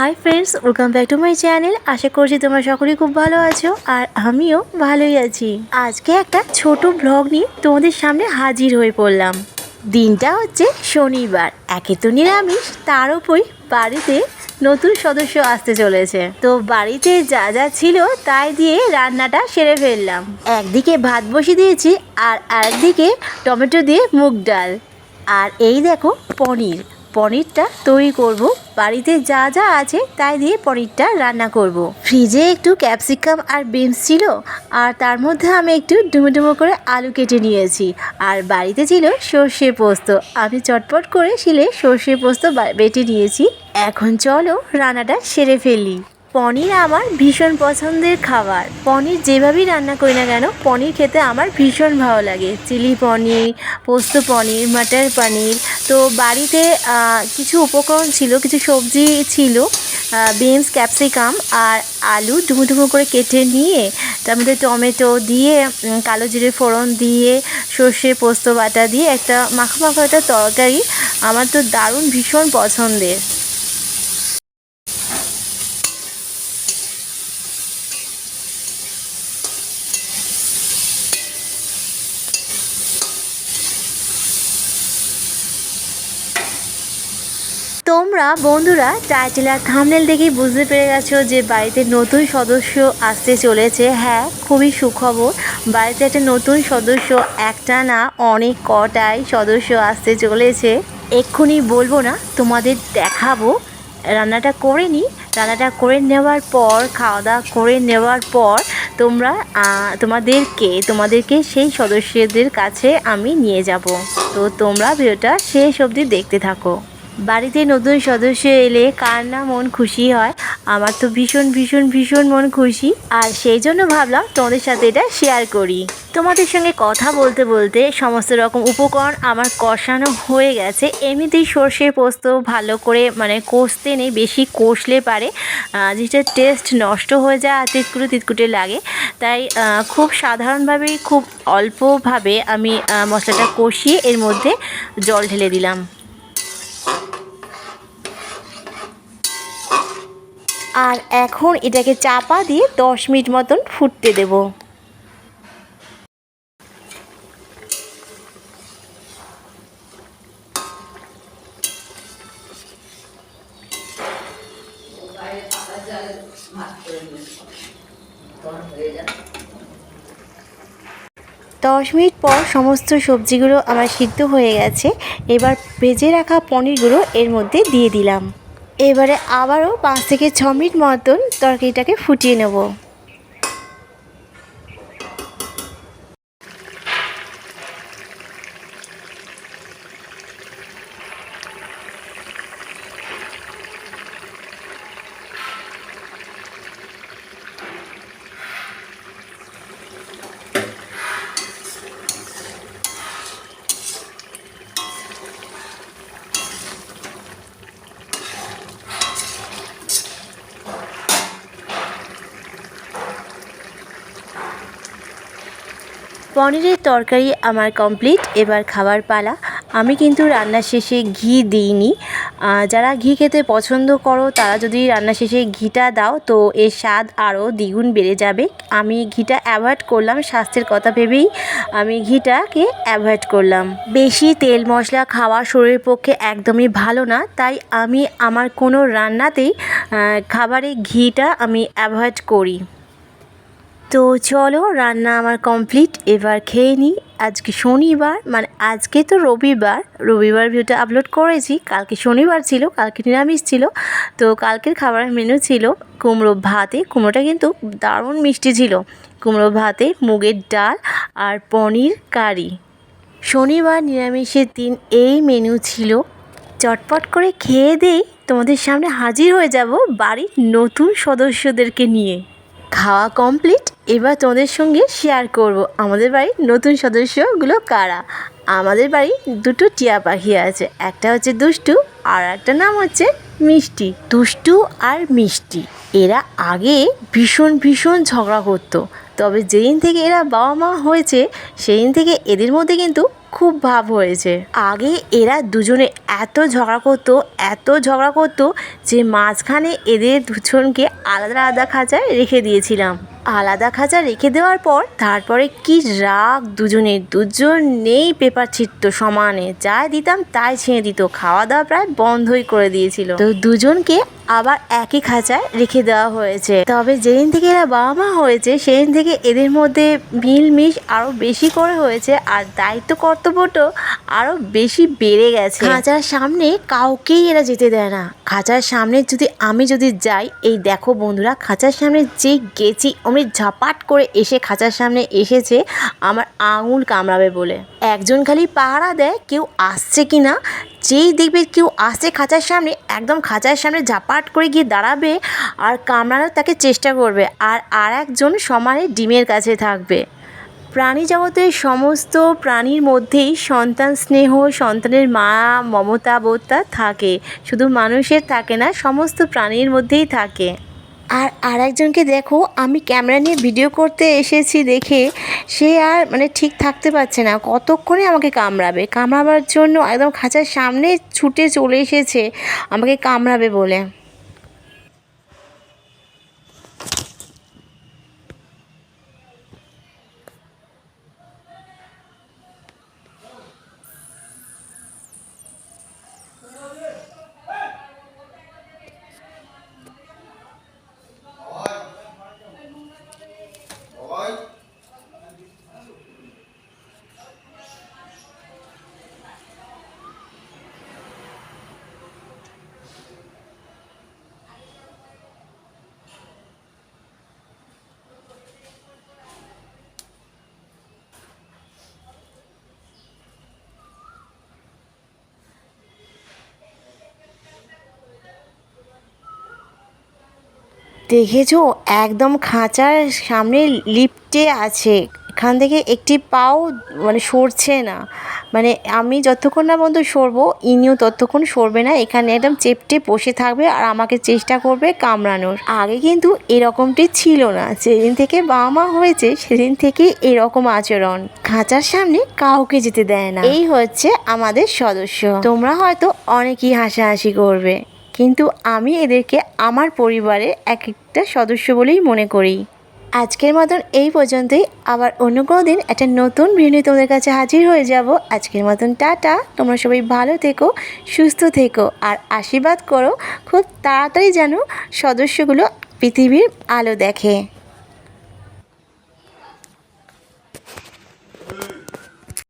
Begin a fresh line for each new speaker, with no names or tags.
Hi friends welcome back to my channel আশা করছি তোমরা সকলেই খুব ভালো আছো আর আমিও ভালোই আছি। আজকে একটা ছোট ব্লগ নিয়ে তোমাদের সামনে হাজির হয়ে পড়লাম। দিনটা হচ্ছে শনিবার। একে তো নিরামিষ, তার উপরই বাড়িতে নতুন সদস্য আসতে চলেছে। তো বাড়িতে যা যা ছিল তাই দিয়ে রান্নাটা সেরে ফেললাম। একদিকে ভাত বসিয়ে দিয়েছি আর আরেকদিকে টমেটো দিয়ে মুগ ডাল। আর এই দেখো পনির। পনিরটা তৈরি করব। বাড়িতে যা যা আছে তাই দিয়ে পনিরটা রান্না করব। ফ্রিজে একটু ক্যাপসিকাম আর বিনস ছিল আর তার মধ্যে আমি একটু ডুমো ডুমো করে আলু কেটে নিয়েছি। আর বাড়িতে ছিল সর্ষে পোস্ত। আমি চটপট করে শিলে সর্ষে পোস্ত বেটে নিয়েছি। এখন চলো রান্নাটা সেরে ফেলি। পনির আমার ভীষণ পছন্দের খাবার। পনির যেভাবেই রান্না করি না কেন, পনির খেতে আমার ভীষণ ভালো লাগে। চিলি পনির, পোস্ত পনির, মাটার পনির। তো বাড়িতে কিছু উপকরণ ছিল, কিছু সবজি ছিল বিনস, ক্যাপসিকাম আর আলু ডুমো ডুমো করে কেটে নিয়ে, তার মধ্যে টমেটো দিয়ে কালো জিরে ফোড়ন দিয়ে সর্ষে পোস্ত বাটা দিয়ে একটা মাখা মাখা একটা তরকারি। আমার তো দারুণ ভীষণ পছন্দের। তোমরা বন্ধুরা টাইটেল আর থামনেল দেখেই বুঝতে পেরে গেছো যে বাড়িতে নতুন সদস্য আসতে চলেছে। হ্যাঁ খুবই সুখবর। বাড়িতে একটা নতুন সদস্য, একটা না অনেক কটাই সদস্য আসতে চলেছে। এক্ষুনি বলব না, তোমাদের দেখাবো। রান্নাটা করে নিই রান্নাটা করে নেওয়ার পর খাওয়া দাওয়া করে নেওয়ার পর তোমরা তোমাদেরকে তোমাদেরকে সেই সদস্যদের কাছে আমি নিয়ে যাব। তো তোমরা ভিডিওটা শেষ অবধি দেখতে থাকো। বাড়িতে নতুন সদস্য এলে কার না মন খুশি হয়? আমার তো ভীষণ ভীষণ ভীষণ মন খুশি। আর সেই জন্য ভাবলাম তোমাদের সাথে এটা শেয়ার করি। তোমাদের সঙ্গে কথা বলতে বলতে সমস্ত রকম উপকরণ আমার কষানো হয়ে গেছে। এমনিতেই সর্ষে পোস্ত ভালো করে মানে কষতে নেই, বেশি কষলে পারে। যেটা টেস্ট নষ্ট হয়ে যায় আর তিতকুটে তিতকুটে লাগে। তাই খুব সাধারণভাবেই খুব অল্পভাবে আমি মশলাটা কষিয়ে এর মধ্যে জল ঢেলে দিলাম। আর এখন এটাকে চাপা দিয়ে দশ মিনিট মতন ফুটতে দেব। দশ মিনিট পর সমস্ত সবজিগুলো আমার সিদ্ধ হয়ে গেছে। এবার ভেজে রাখা পনিরগুলো এর মধ্যে দিয়ে দিলাম। এবারে আবারও পাঁচ থেকে ছ মিনিট মতন তরকারিটাকে ফুটিয়ে নেব। পনিরের তরকারি আমার কমপ্লিট, এবার খাবার পালা। আমি কিন্তু রান্নার শেষে ঘি দিইনি। যারা ঘি খেতে পছন্দ করো, তারা যদি রান্নার শেষে ঘিটা দাও, তো এর স্বাদ আরও দ্বিগুণ বেড়ে যাবে। আমি ঘিটা অ্যাভয়েড করলাম, স্বাস্থ্যের কথা ভেবেই আমি ঘিটাকে অ্যাভয়েড করলাম। বেশি তেল মশলা খাওয়া শরীরের পক্ষে একদমই ভালো না, তাই আমি আমার কোনো রান্নাতেই খাবারে ঘিটা আমি অ্যাভয়েড করি। তো চলো রান্না আমার কমপ্লিট এবার খেয়ে নিই। আজকে শনিবার মানে আজকে তো রবিবার রবিবার ভিডিওটা আপলোড করেছি। কালকে শনিবার ছিল, কালকে নিরামিষ ছিল। তো কালকের খাবারের মেনু ছিল কুমড়ো ভাতে। কুমড়োটা কিন্তু দারুণ মিষ্টি ছিল। কুমড়ো ভাতে মুগের ডাল আর পনির কারি। শনিবার নিরামিষের দিন এই মেনু ছিল। চটপট করে খেয়ে দেই, তোমাদের সামনে হাজির হয়ে যাব বাড়ির নতুন সদস্যদেরকে নিয়ে। খাওয়া কমপ্লিট এবার তোমাদের সঙ্গে শেয়ার করব। আমাদের বাড়ির নতুন সদস্যগুলো কারা? আমাদের বাড়ি দুটো টিয়া পাখি আছে, একটা হচ্ছে দুষ্টু আর একটা নাম হচ্ছে মিষ্টি। দুষ্টু আর মিষ্টি, এরা আগে ভীষণ ভীষণ ঝগড়া করতো। তবে যেদিন থেকে এরা বাবা মা হয়েছে, সেদিন থেকে এদের মধ্যে কিন্তু খুব ভাব হয়েছে। আগে এরা দুজনে এত ঝগড়া করতো, এত ঝগড়া করতো যে মাঝখানে এদের দুজনকে আলাদা আলাদা খাঁচায় রেখে দিয়েছিলাম। আলাদা খাঁচা রেখে দেওয়ার পর তারপরে কি রাগ দুজনে দুজন নেই পেপার ছিটতো সমানে। যা দিতাম তাই ছিঁড়ে দিত, খাওয়া দাওয়া প্রায় বন্ধই করে দিয়েছিল। তো দুজনকে আবার একই খাঁচায় রেখে দেওয়া হয়েছে। তবে যেদিন থেকে এরা বাবা মা হয়েছে, সেদিন থেকে এদের মধ্যে মিলমিশ আরও বেশি করে হয়েছে আর দায়িত্ব কর্তব্যটাও আরও বেশি বেড়ে গেছে। খাঁচার সামনে কাউকেই এরা যেতে দেয় না। খাঁচার সামনে যদি আমি যদি যাই, এই দেখো বন্ধুরা, খাঁচার সামনে যেই গেছি, অমনি ঝাপাট করে এসে খাঁচার সামনে এসেছে, আমার আঙুল কামড়াবে বলে। একজন খালি পাহারা দেয়, কেউ আসছে কি না যেই দেখবে কেউ আসে খাঁচার সামনে, একদম খাঁচার সামনে ঝাপাট করে গিয়ে দাঁড়াবে আর কামড়ানোর তাকে চেষ্টা করবে আর আর একজন সমানে ডিমের কাছে থাকবে। প্রাণী জগতের সমস্ত প্রাণীর মধ্যেই সন্তান স্নেহ, সন্তানের মা, মমতা, বোধটা থাকে। শুধু মানুষের থাকে না, সমস্ত প্রাণীর মধ্যেই থাকে। আর আর একজনকে দেখো, আমি ক্যামেরা নিয়ে ভিডিও করতে এসেছি দেখে, সে আর মানে ঠিক থাকতে পারছে না। কতক্ষণে আমাকে কামড়াবে? কামড়াবার জন্য একদম খাঁচার সামনে ছুটে চলে এসেছে, আমাকে কামড়াবে বলে। দেখেছ? একদম খাঁচার সামনে লিফটে আছে। এখান থেকে একটি পাও মানে সরছে না। মানে আমি যতক্ষণ না পর্যন্ত সরবো, ইনিও ততক্ষণ সরবে না। এখানে একদম চেপটে বসে থাকবে আর আমাকে চেষ্টা করবে কামড়ানোর। আগে কিন্তু এরকমটি ছিল না। যেদিন থেকে বাবা মা হয়েছে, সেদিন থেকে এরকম আচরণ। খাঁচার সামনে কাউকে যেতে দেয় না। এই হচ্ছে আমাদের সদস্য। তোমরা হয়তো অনেকেই হাসাহাসি করবে। কিন্তু আমি এদেরকে আমার পরিবারের এক একটা সদস্য বলেই মনে করি। আজকের মতন এই পর্যন্তই। আবার অন্য কোনো দিন একটা নতুন ভিডিও তোমাদের কাছে হাজির হয়ে যাব। আজকের মতন টাটা। তোমরা সবাই ভালো থেকো, সুস্থ থেকো, আর আশীর্বাদ করো। খুব তাড়াতাড়ি যেন সদস্যগুলো পৃথিবীর আলো দেখে।